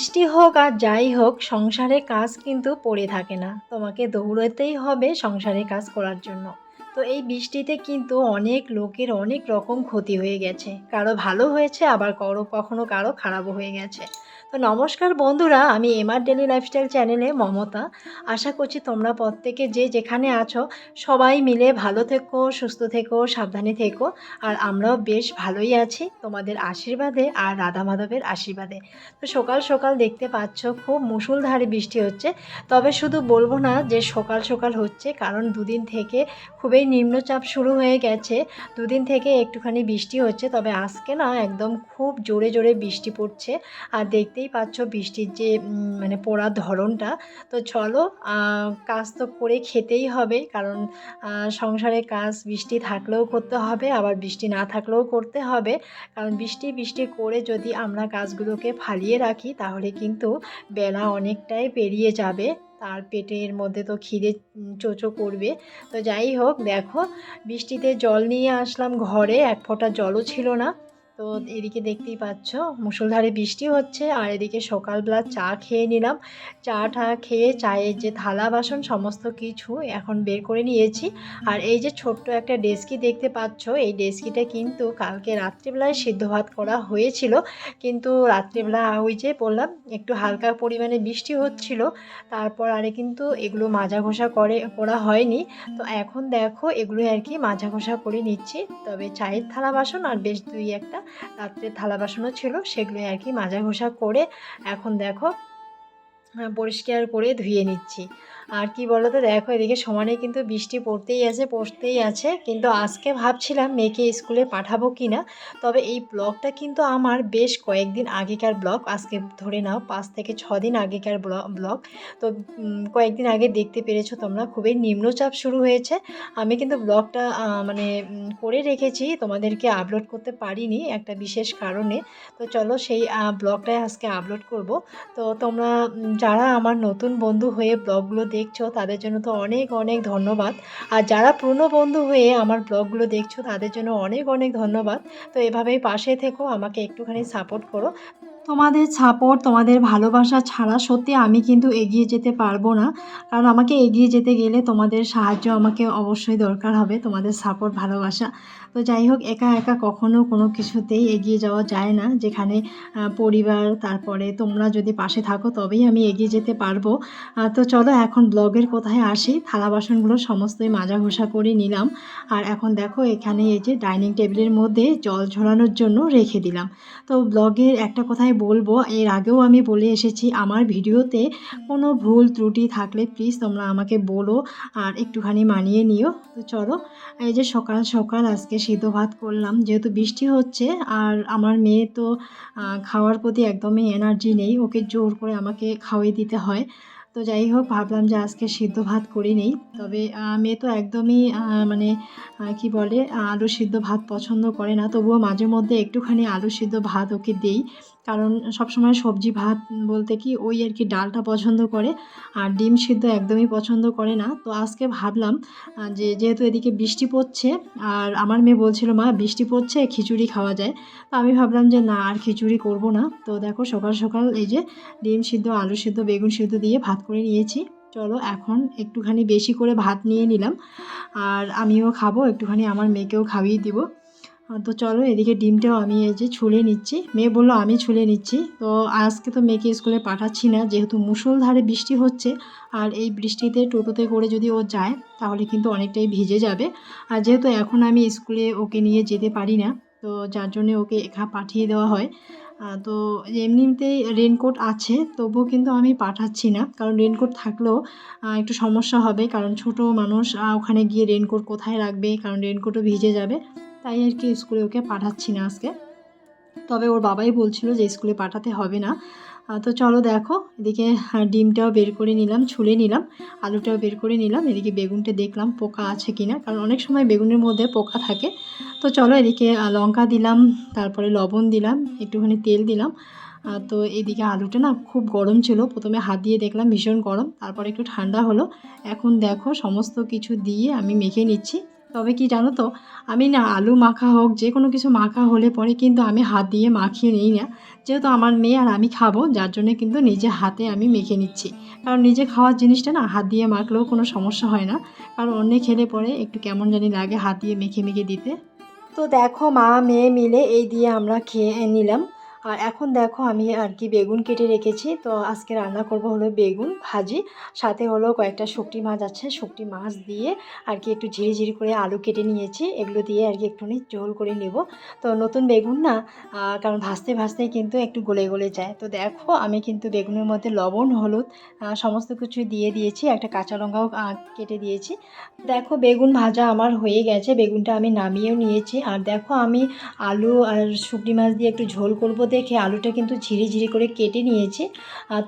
বৃষ্টি হোক আর যাই হোক, সংসারে কাজ কিন্তু পড়ে থাকে না। তোমাকে দৌড়তেই হবে সংসারে কাজ করার জন্য। তো এই বৃষ্টিতে কিন্তু অনেক লোকের অনেক রকম ক্ষতি হয়ে গেছে। কারও ভালো হয়েছে, আবার কারও কখনো কারও খারাপও হয়ে গেছে। তো নমস্কার বন্ধুরা, আমি এমআর ডেলি লাইফস্টাইল চ্যানেলে মমতা। আশা করছি তোমরা প্রত্যেকে যে যেখানে আছো, সবাই মিলে ভালো থেকো, সুস্থ থেকো, সাবধানে থেকো। আর আমরাও বেশ ভালোই আছি তোমাদের আশীর্বাদে আর রাধা মাধবের আশীর্বাদে। তো সকাল সকাল দেখতে পাচ্ছ খুব মুষলধারে বৃষ্টি হচ্ছে। তবে শুধু বলব না যে সকাল সকাল হচ্ছে, কারণ দুদিন থেকে খুবই নিম্নচাপ শুরু হয়ে গেছে। দুদিন থেকে একটুখানি বৃষ্টি হচ্ছে, তবে আজকে না একদম খুব জোরে জোরে বৃষ্টি পড়ছে। আর দেখতেই পাচ্ছ বৃষ্টির যে মানে পড়ার ধরনটা। তো চলো কাজ তো করে খেতেই হবে, কারণ সংসারে কাজ বৃষ্টি থাকলেও করতে হবে, আবার বৃষ্টি না থাকলেও করতে হবে। কারণ বৃষ্টি বৃষ্টি করে যদি আমরা কাজগুলোকে ফালিয়ে রাখি, তাহলে কিন্তু বেলা অনেকটাই পেরিয়ে যাবে। তার পেটের মধ্যে তো খিদে চোচো করবে। তো যাই হোক, দেখো, বৃষ্টিতে জল নিয়ে আসলাম ঘরে, এক ফোঁটা জলও ছিল না। তো এদিকে দেখতেই পাচ্ছ মুষলধারে বৃষ্টি হচ্ছে, আর এদিকে সকালবেলা চা খেয়ে নিলাম। চা টা খেয়ে চায়ের যে থালা বাসন সমস্ত কিছু এখন বের করে নিয়েছি। আর এই যে ছোট্ট একটা ডেস্কি দেখতে পাচ্ছ, এই ডেস্কিটা কিন্তু কালকে রাত্রিবেলায় সিদ্ধ ভাত করা হয়েছিল। কিন্তু রাত্রিবেলা ওই যে বললাম, একটু হালকা পরিমাণে বৃষ্টি হচ্ছিল, তারপর আরে কিন্তু এগুলো মাজা ঘষা করে, করা হয়নি। তো এখন দেখো এগুলো আর কি মাজা ঘষা করে নিচ্ছি। তবে চায়ের থালা বাসন আর বেশ দুই একটা রাত্রের থালা বাসনও ছিল সেগুলো আর কি মাজা ঘষা করে এখন দেখো পরিষ্কার করে ধুয়ে নিচ্ছি। আর কি বলো তো দেখো এদিকে সমানে কিন্তু বৃষ্টি পড়তেই আছে পড়তেই আছে। কিন্তু আজকে ভাবছিলাম মেয়েকে স্কুলে পাঠাবো কি না তবে এই ব্লগটা কিন্তু আমার বেশ কয়েকদিন আগেকার ব্লগ। আজকে ধরে নাও পাঁচ থেকে ছ দিন আগেকার ব্লগ। তো কয়েকদিন আগে দেখতে পেরেছ তোমরা, খুবই নিম্নচাপ শুরু হয়েছে। আমি কিন্তু ব্লগটা মানে করে রেখেছি, তোমাদেরকে আপলোড করতে পারিনি একটা বিশেষ কারণে। তো চলো সেই ব্লগটাই আজকে আপলোড করব। তো তোমরা যারা আমার নতুন বন্ধু হয়ে ব্লগগুলো দেখছ, তাদের জন্য তো অনেক অনেক ধন্যবাদ। আর যারা পুরনো বন্ধু হয়ে আমার ব্লগগুলো দেখছ, তাদের জন্য অনেক অনেক ধন্যবাদ। তো এভাবেই পাশে থেকো, আমাকে একটুখানি সাপোর্ট করো। তোমাদের সাপোর্ট তোমাদের ভালোবাসা ছাড়া সত্যি আমি কিন্তু এগিয়ে যেতে পারব না। কারণ আমাকে এগিয়ে যেতে গেলে তোমাদের সাহায্য আমাকে অবশ্যই দরকার হবে, তোমাদের সাপোর্ট ভালোবাসা। তো যাই হোক, একা একা কখনো কোনো কিছুতেই এগিয়ে যাওয়া যায় না। যেখানে পরিবার, তারপরে তোমরা যদি পাশে থাকো, তবেই আমি এগিয়ে যেতে পারব। তো চলো এখন ব্লগের কোথায় আসি? থালা বাসনগুলো সমস্তই মাজা ঘষা করে নিলাম। আর এখন দেখো, এখানে এই যে ডাইনিং টেবিলের মধ্যে জল ঝরানোর জন্য রেখে দিলাম। তো ব্লগের একটা কথাই বলব, এর আগেও আমি বলে এসেছি, আমার ভিডিওতে কোনো ভুল ত্রুটি থাকলে প্লিজ তোমরা আমাকে বলো আর একটুখানি মানিয়ে নিও। তো চলো, এই যে সকাল সকাল আজকে সিদ্ধ ভাত করলাম, যেহেতু বৃষ্টি হচ্ছে আর আমার মেয়ে তো খাওয়ার প্রতি একদমই এনার্জি নেই, ওকে জোর করে আমাকে খাওয়াই দিতে হয়। তো যাই হোক, ভাবলাম যে আজকে সিদ্ধ ভাত করি নেই, তবে মেয়ে তো একদমই মানে কি বলে আলু সিদ্ধ ভাত পছন্দ করে না, তবুও মাঝে মধ্যে একটুখানি আলু সিদ্ধ ভাত ওকে দেই। কারণ সবসময় সবজি ভাত বলতে কি, ওই আর কি ডালটা পছন্দ করে, আর ডিম সিদ্ধ একদমই পছন্দ করে না। তো আজকে ভাবলাম যে যেহেতু এদিকে বৃষ্টি পড়ছে, আর আমার মেয়ে বলছিল, মা, বৃষ্টি পড়ছে, খিচুড়ি খাওয়া যায়। তো আমি ভাবলাম যে, না, আর খিচুড়ি করব না। তো দেখো সকাল সকাল এই যে ডিম সিদ্ধ, আলু সিদ্ধ, বেগুন সিদ্ধ দিয়ে ভাত করে নিয়েছি। চলো এখন একটুখানি বেশি করে ভাত নিয়ে নিলাম। আর আমিও খাব, একটুখানি আমার মেয়েকেও খাইয়ে দিব। তো চলো এদিকে ডিমটাও আমি এই যে ছুলে নিচ্ছি। মেয়ে বলল, আমি ছুলে নিচ্ছি। তো আজকে তো মেয়েকে স্কুলে পাঠাচ্ছি না, যেহেতু মুষলধারে বৃষ্টি হচ্ছে, আর এই বৃষ্টিতে টোটোতে করে যদি ও যায়, তাহলে কিন্তু অনেকটাই ভিজে যাবে। আর যেহেতু এখন আমি স্কুলে ওকে নিয়ে যেতে পারি না, তো যার জন্যে ওকে একা পাঠিয়ে দেওয়া হয়। তো এমনিতেই রেনকোট আছে, তবুও কিন্তু আমি পাঠাচ্ছি না। কারণ রেনকোট থাকলেও একটু সমস্যা হবে। কারণ ছোট মানুষ ওখানে গিয়ে রেনকোট কোথায় রাখবে? কারণ রেনকোটও ভিজে যাবে। তাই আর কি স্কুলে ওকে পাঠাচ্ছি না আজকে। তবে ওর বাবাই বলছিল যে স্কুলে পাঠাতে হবে না। তো চলো দেখো, এদিকে ডিমটাও বের করে নিলাম, ছুলে নিলাম, আলুটাও বের করে নিলাম, এদিকে বেগুনটা দেখলাম পোকা আছে কিনা, কারণ অনেক সময় বেগুনের মধ্যে পোকা থাকে। তো চলো এদিকে লঙ্কা দিলাম, তারপরে লবণ দিলাম, একটুখানি তেল দিলাম তো এদিকে আলুটা না খুব গরম ছিল, প্রথমে হাত দিয়ে দেখলাম ভীষণ গরম, তারপর একটু ঠান্ডা হলো। এখন দেখো, সমস্ত কিছু দিয়ে আমি মেখে নিচ্ছি। তবে কি জানো তো, আমি না আলু মাখা হোক, যে কোনো কিছু মাখা হলে পরে কিন্তু আমি হাত দিয়ে মাখিয়ে নিই না। যেহেতু আমার মেয়ে আর আমি খাব, যার জন্য কিন্তু নিজে হাতে আমি মেখে নিচ্ছি। কারণ নিজে খাওয়ার জিনিসটা না, হাত দিয়ে মাখলেও কোনো সমস্যা হয় না। কারণ অন্য খেলে পরে একটু কেমন জানি লাগে হাত দিয়ে মেখে মেখে দিতে। তো দেখো মা, মেয়ে মিলে এই দিয়ে আমরা খেয়ে নিলাম। আর এখন দেখো আমি আর কি বেগুন কেটে রেখেছি। তো আজকে রান্না করব হলো বেগুন ভাজি, সাথে হলো কয়েকটা শুকটি মাছ আছে শুকটি মাছ দিয়ে আর কি একটু ঝিরি ঝিরি করে আলু কেটে নিয়েছি। এগুলো দিয়ে আর কি একটুখানি ঝোল করে নেব। তো নতুন বেগুন না কারণ ভাজতে ভাজতেই কিন্তু একটু গলে গলে যায়। তো দেখো আমি কিন্তু বেগুনের মধ্যে লবণ, হলুদ সমস্ত কিছু দিয়ে দিয়েছি। একটা কাঁচা লঙ্কাও কেটে দিয়েছি। দেখো বেগুন ভাজা আমার হয়ে গেছে। বেগুনটা আমি নামিয়েও নিয়েছি। আর দেখো আমি আলু আর শুকনি মাছ দিয়ে একটু ঝোল করব দেখে আলুটা কিন্তু ঝিরি ঝিরি করে কেটে নিয়েছি।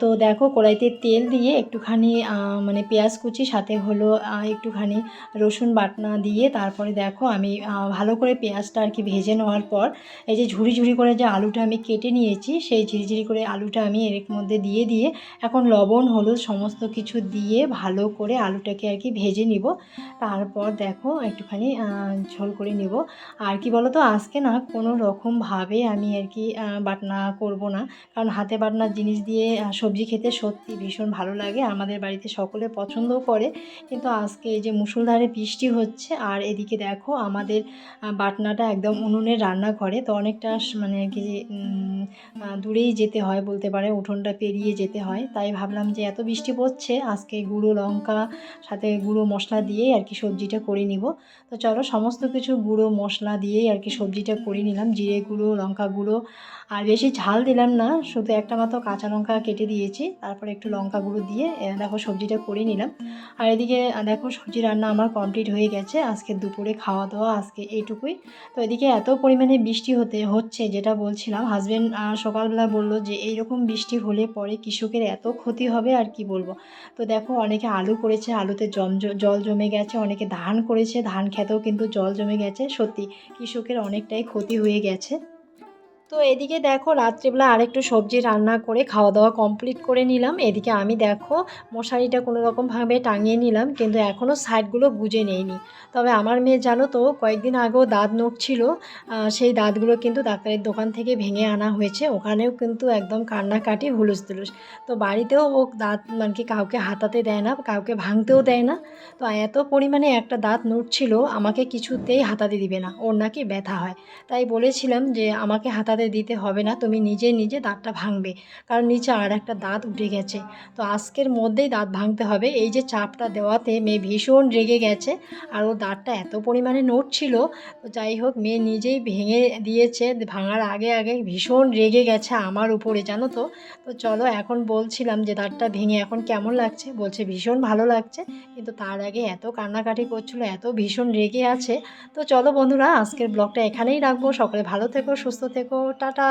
তো দেখো কড়াইতে তেল দিয়ে একটুখানি মানে পেঁয়াজ কুচি, সাথে হলো একটুখানি রসুন বাটনা দিয়ে তারপরে দেখো আমি ভালো করে পেঁয়াজটা আর কি ভেজে নেওয়ার পর এই যে ঝুড়ি ঝুড়ি করে যে আলুটা আমি কেটে নিয়েছি, সেই ঝিরিঝিরি করে আলুটা আমি এর মধ্যে দিয়ে দিয়ে এখন লবণ, হলুদ সমস্ত কিছু দিয়ে ভালো করে আলুটাকে আর কি ভেজে নিব। তারপর দেখো একটুখানি ঝোল করে নেব। আর কি বলো তো আজকে না কোনো রকমভাবে আমি আর কি বাটনা করব না। কারণ হাতে বাটনার জিনিস দিয়ে সবজি খেতে সত্যি ভীষণ ভালো লাগে। আমাদের বাড়িতে সকলে পছন্দও করে। কিন্তু আজকে এই যে মুসুলধারে বৃষ্টি হচ্ছে, আর এদিকে দেখো আমাদের বাটনাটা একদম উনুনের রান্নাঘরে। তো অনেকটা মানে আর কি দূরেই যেতে হয় বলতে পারে, উঠোনটা পেরিয়ে যেতে হয়। তাই ভাবলাম যে এত বৃষ্টি পড়ছে, আজকে গুঁড়ো লঙ্কা, সাথে গুঁড়ো মশলা দিয়েই আর কি সবজিটা করে নিব। তো চলো সমস্ত কিছু গুঁড়ো মশলা দিয়েই আর কি সবজিটা করে নিলাম। জিরে গুঁড়ো, লঙ্কা গুঁড়ো, আর বেশি ঝাল দিলাম না, শুধু একটা মাত্র কাঁচা লঙ্কা কেটে দিয়েছি, তারপরে একটু লঙ্কা গুঁড়ো দিয়ে দেখো সবজিটা করে নিলাম। আর এদিকে দেখো সবজি রান্না আমার কমপ্লিট হয়ে গেছে, আজকে দুপুরে খাওয়া দাওয়া আজকে এইটুকুই। তো এদিকে এত পরিমাণে বৃষ্টি হতে, হচ্ছে যেটা বলছিলাম হাজব্যান্ড সকালবেলা বলল যে, এইরকম বৃষ্টি হলে পরে কৃষকের এত ক্ষতি হবে, আর কি বলব? তো দেখো অনেকে আলু করেছে, আলুতে জম জল জমে গেছে, অনেকে ধান করেছে, ধান খেতেও কিন্তু জল জমে গেছে, সত্যি কৃষকের অনেকটাই ক্ষতি হয়ে গেছে। তো এদিকে দেখো রাত্রিবেলা আরেকটু সবজি রান্না করে খাওয়া দাওয়া কমপ্লিট করে নিলাম। এদিকে আমি দেখো মশারিটা কোনো রকমভাবে টাঙিয়ে নিলাম কিন্তু এখনও সাইডগুলো গুজে নেইনি। তবে আমার মেয়ে জানো তো কয়েকদিন আগেও দাঁত নড়ছিল। আহ, সেই দাঁতগুলো কিন্তু ডাক্তারের দোকান থেকে ভেঙে আনা হয়েছে। ওখানেও কিন্তু একদম কান্নাকাটি হুলুস তুলুস তো বাড়িতেও ও দাঁত মানে কি কাউকে হাতাতে দেয় না কাউকে ভাঙতেও দেয় না। তো এত পরিমাণে একটা দাঁত নড়ছিল আমাকে কিছুতেই হাতাতে দিবে না। ওর নাকি ব্যথা হয়। তাই বলেছিলাম যে আমাকে হাতাতে দিতে হবে না, তুমি নিজে নিজে দাঁতটা ভাঙবে। কারণ নিচে আর একটা দাঁত উঠে গেছে। তো আজকের মধ্যেই দাঁত ভাঙতে হবে। এই যে চাপটা দেওয়াতে মেয়ে ভীষণ রেগে গেছে আর ওর দাঁতটা এত পরিমাণে নড়ছিল। তো যাই হোক, মেয়ে নিজেই ভেঙে দিয়েছে। ভাঙার আগে আগে ভীষণ রেগে গেছে আমার উপরে, জানো তো? তো চলো, এখন বলছিলাম যে দাঁতটা ভেঙে এখন কেমন লাগছে? বলছে ভীষণ ভালো লাগছে। কিন্তু তার আগে এত কান্নাকাটি করছিল, এত ভীষণ রেগে আছে। তো চলো বন্ধুরা, আজকের ব্লগটা এখানেই রাখব। সকলে ভালো থেকো, সুস্থ থেকো। টাটা।